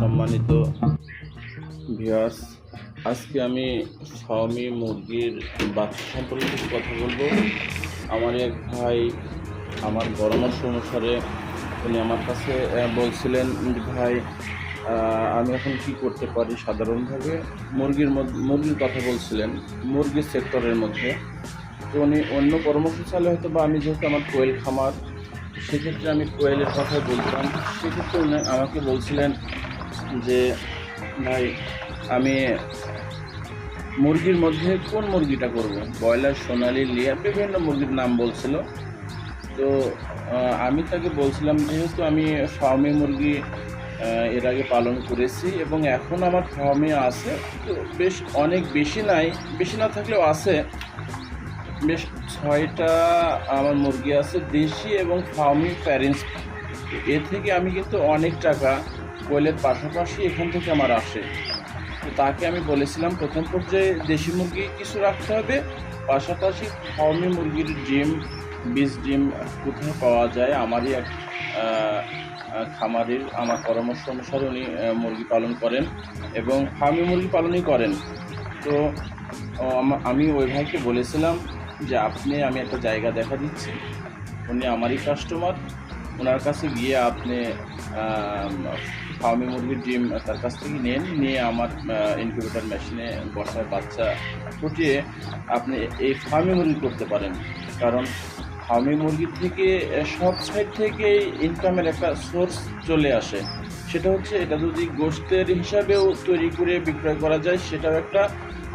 সম্মানিত ভিউয়ার্স আজকে আমি ফার্মি মুরগির বাচ্চা সম্পর্কে কিছু কথা বলব। আমার এক ভাই আমার পরামর্শ অনুসারে উনি আমার কাছে বলছিলেন ভাই আমি এখন কি করতে পারি সাধারণভাবে? মুরগির মুরগির কথা বলছিলেন, মুরগির সেক্টরের মধ্যে। তো উনি অন্য পরামর্শ চাইলে হয়তো বা আমি যেহেতু আমার কোয়েল খামার, সেক্ষেত্রে আমি কোয়েলের কথা বলতাম। সেক্ষেত্রে উনি আমাকে বলছিলেন যে, ভাই, আমি মুরগির মধ্যে কোন মুরগিটা করব? ব্রয়লার, সোনালি, লিয়ার, বিভিন্ন মুরগির নাম বলছিল। তো আমি তাকে বলছিলাম, যেহেতু আমি ফার্মে মুরগি এর আগে পালন করেছি এবং এখন আমার ফার্মে আছে, তো বেশ অনেক বেশি নাই, বেশি না থাকলেও আছে। বেশ ছয়টা আমার মুরগি আছে, দেশি এবং ফার্মি প্যারেন্টস। এ থেকে আমি কিন্তু অনেক টাকা কোয়েলের পাশাপাশি এখান থেকে আমার আসে। তো তাকে আমি বলেছিলাম, প্রথম পর্যায়ে দেশি মুরগি কিছু রাখতে হবে। পাশাপাশি ফার্মি মুরগির ডিম, বীজ ডিম কোথায় পাওয়া যায়, আমারই এক খামারের আমার পরামর্শ অনুসারে উনি মুরগি পালন করেন এবং ফার্মি মুরগি পালনই করেন। তো আমি ওই ভাইকে বলেছিলাম যে, আপনি, আমি একটা জায়গা দেখা দিচ্ছি। উনি আমারই কাস্টমার ওনার কাছে গিয়ে আপনি ফার্মি মুরগির ডিম তার কাছ থেকে নেন নিয়ে আমার ইনকিউবেটার মেশিনে বসার বাচ্চা ফুটিয়ে আপনি এই ফার্মি মুরগি করতে পারেন। কারণ ফার্মি মুরগি থেকে সব সাইড থেকে ইনকামের একটা সোর্স চলে আসে। সেটা হচ্ছে এটা যদি গোষ্ঠের হিসাবেও তৈরি করে বিক্রয় করা যায়, সেটাও একটা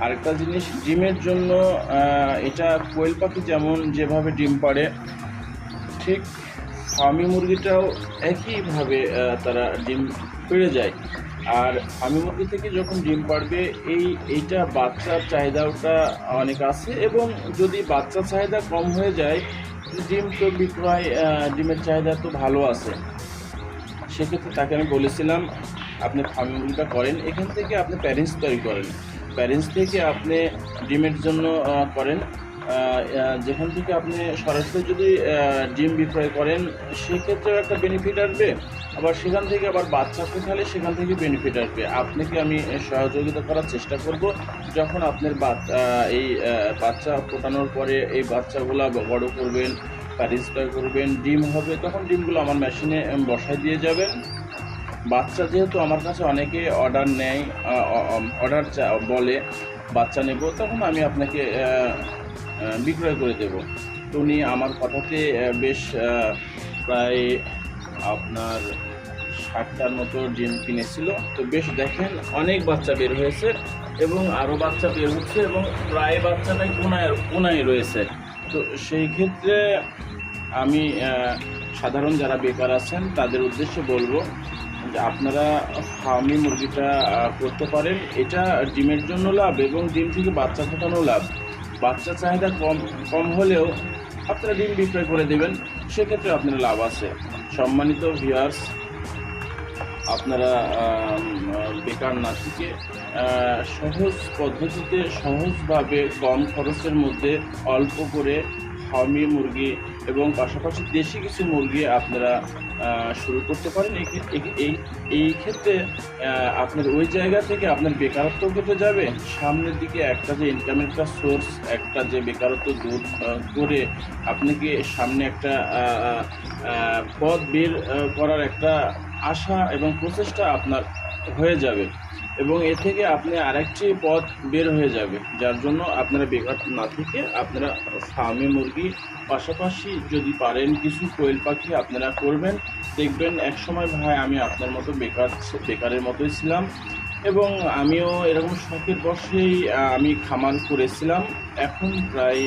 আরেকটা জিনিস। ডিমের জন্য এটা কোয়েল পাখি যেমন যেভাবে ডিম পাড়ে, ঠিক ফার্মি মুরগিটাও একইভাবে তারা ডিম পেড়ে যায়। আর ফার্মি মুরগি থেকে যখন ডিম পাড়বে এই, এইটা বাচ্চার চাহিদাটা অনেক আছে এবং যদি বাচ্চার চাহিদা কম হয়ে যায়, ডিম তো বিক্রয় ডিমের চাহিদা তো ভালো আছে। সেক্ষেত্রে তাকে আমি বলেছিলাম, আপনি ফার্মিংটা করেন। এখান থেকে আপনি প্যারেন্টস তৈরি করেন। প্যারেন্টস থেকে আপনি ডিমের জন্য করেন। যেখান থেকে আপনি সরাসরি যদি ডিম বিক্রয় করেন সেক্ষেত্রেও একটা বেনিফিট আসবে। আবার সেখান থেকে আবার বাচ্চা ফোটালে সেখান থেকে বেনিফিট আসবে। আপনাকে আমি সহযোগিতা করার চেষ্টা করব, যখন আপনার বাচ্চা এই বাচ্চা ফোটানোর পরে এই বাচ্চাগুলা বড় করবেন প্যারিস্টার করবেন, ডিম হবে, তখন ডিমগুলো আমার মেশিনে বসায় দিয়ে যাবেন। বাচ্চা যেহেতু আমার কাছে অনেকে অর্ডার নেয় অর্ডার বলে, বাচ্চা নেব, তখন আমি আপনাকে বিক্রয় করে দেব। তো উনি আমার কথাতে বেশ প্রায় আপনার ষাটটার মতো ডিম কিনেছিল। তো বেশ দেখেন, অনেক বাচ্চা বের হয়েছে এবং আরও বাচ্চা বের হচ্ছে এবং প্রায় বাচ্চাটাই কোনায় কোনায় রয়েছে। তো সেই ক্ষেত্রে আমি সাধারণ যারা বেকার আছেন, তাদের উদ্দেশ্যে বলব যে আপনারা ফার্মি মুরগিটা করতে পারেন। এটা ডিমের জন্য লাভ এবং ডিম থেকে বাচ্চা ফোটানো লাভ। বাচ্চা চাহিদা কম কম হলেও আপনারা ডিম বিক্রয় করে দেবেন, সেক্ষেত্রে আপনার লাভ আছে। সম্মানিত ভিউয়ার্স আপনারা বেকার না সহজ পদ্ধতিতে সহজভাবে কম খরচের মধ্যে অল্প করে ফার্মি মুরগি এবং পাশাপাশি দেশি কিছু মুরগি আপনারা শুরু করতে পারেন। এই এই- ক্ষেত্রে আপনার ওই জায়গা থেকে আপনার বেকারত্ব কেটে যাবে। সামনের দিকে একটা যে ইনকামের একটা সোর্স একটা যে বেকারত্ব দূর করে আপনাকে সামনে একটা পথ বের করার একটা আশা এবং প্রচেষ্টা আপনার হয়ে যাবে। এবং এ থেকে আপনি আরেকটি পথ বের হয়ে যাবে, যার জন্য আপনারা বেকার না থেকে আপনারা ফার্মে মুরগি, পাশাপাশি যদি পারেন কিছু কোয়েল পাখি আপনারা করবেন। দেখবেন এক সময় ভাই আমি আপনার মতো বেকার বেকারের মতোই ছিলাম এবং আমিও এরকম শখের বসেই আমি খামার করেছিলাম। এখন প্রায়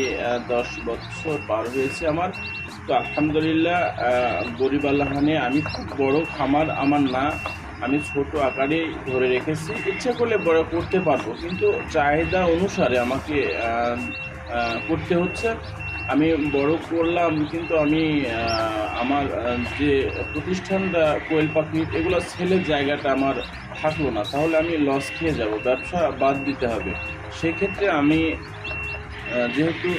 দশ বছর পার হয়েছে আমার। তো আলহামদুলিল্লাহ গরিব আল্লাহানে আমি খুব বড় খামার আমার না। আমি ছোট আকারে ধরে রেখেছি। ইচ্ছা করলে বড় করতে পারব, কিন্তু চাহিদা অনুসারে আমাকে করতে হচ্ছে। আমি বড় করলাম, কিন্তু আমি আমার যে প্রতিষ্ঠানটা, কোয়েল পাখি, এগুলো ছেলের জায়গাটা আমার থাকল না। তাহলে আমি লস খেয়ে যাব, ব্যবসা বাদ দিতে হবে। সেক্ষেত্রে আমি যেহেতু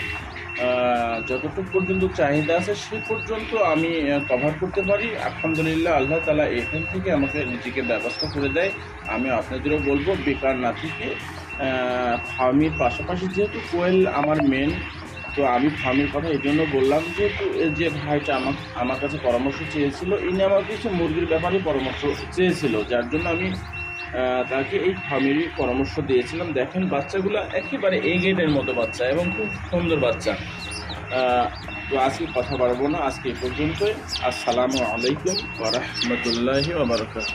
যতটুকু পর্যন্ত চাহিদা আছে সে পর্যন্ত আমি কভার করতে পারি। আলহামদুলিল্লাহ, আল্লাহ তালা এখান থেকে আমাকে নিজেকে ব্যবস্থা করে দেয়। আমি আপনাদেরও বলব, বেকার না থেকে ফার্মির পাশাপাশি যেহেতু কোয়েল আমার মেন তো আমি ফার্মের কথা এই জন্য বললাম, যেহেতু যে ভাইটা আমার আমার কাছে পরামর্শ চেয়েছিল, ইনি আমার কিছু মুরগির ব্যাপারে পরামর্শ চেয়েছিল, যার জন্য আমি তাকে এই ফার্মেরই পরামর্শ দিয়েছিলাম। দেখেন, বাচ্চাগুলো একেবারে এ গেটের মতো বাচ্চা এবং খুব সুন্দর বাচ্চা। তো আজকে কথা বাড়বো না, আজকে এই পর্যন্তই। আসসালামু আলাইকুম ওরহমতুল্লাহ ওবরকাত